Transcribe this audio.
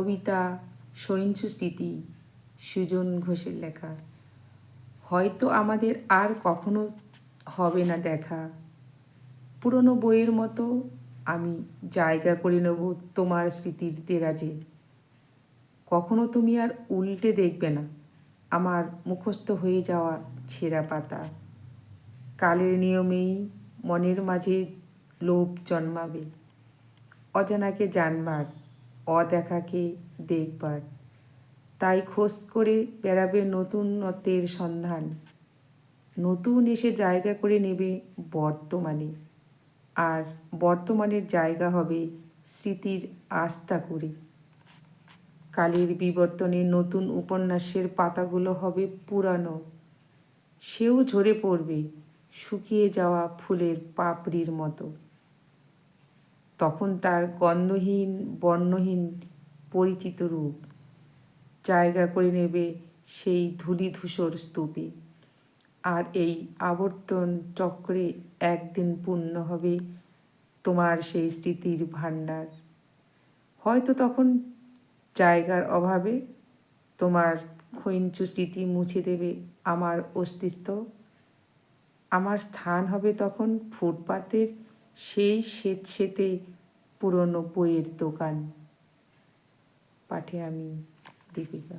কবিতা, সহিংসু স্মৃতি, সুজন ঘোষের লেখা। হয়তো আমাদের আর কখনো হবে না দেখা। পুরনো বইয়ের মতো আমি জায়গা করে নেব তোমার স্মৃতির দেরাজে কখনো তুমি আর উল্টে দেখবে না আমার মুখস্থ হয়ে যাওয়া ছেঁড়া পাতা। কালের নিয়মেই মনের মাঝে লোভ জন্মাবে, অজানাকে জানবার অদেখাকে দেখবার। তাই খোঁজ করে বেড়াবে নতুনত্বের সন্ধান। নতুন এসে জায়গা করে নেবে বর্তমানে। আর বর্তমানের জায়গা হবে স্মৃতির আস্থা করে। কালের বিবর্তনে নতুন উপন্যাসের পাতাগুলো হবে পুরানো। সেও ঝরে পড়বে শুকিয়ে যাওয়া ফুলের পাপড়ির মতো। তখন তার গন্ধহীন, বর্ণহীন পরিচিত রূপ। জায়গা করে নেবে সেই ধূলি ধূসর স্তূপে। আর এই আবর্তন চক্রে একদিন পূর্ণ হবে তোমার সেই স্মৃতির ভাণ্ডার। হয়তো তখন জায়গার অভাবে তোমার ক্ষয়িঞ্চু স্মৃতি মুছে দেবে আমার অস্তিত্ব। আমার স্থান হবে তখন ফুটপাতের সেই স্বেচ্ছেতে পুরনো বইয়ের দোকান। পাঠে আমি দীপিকা।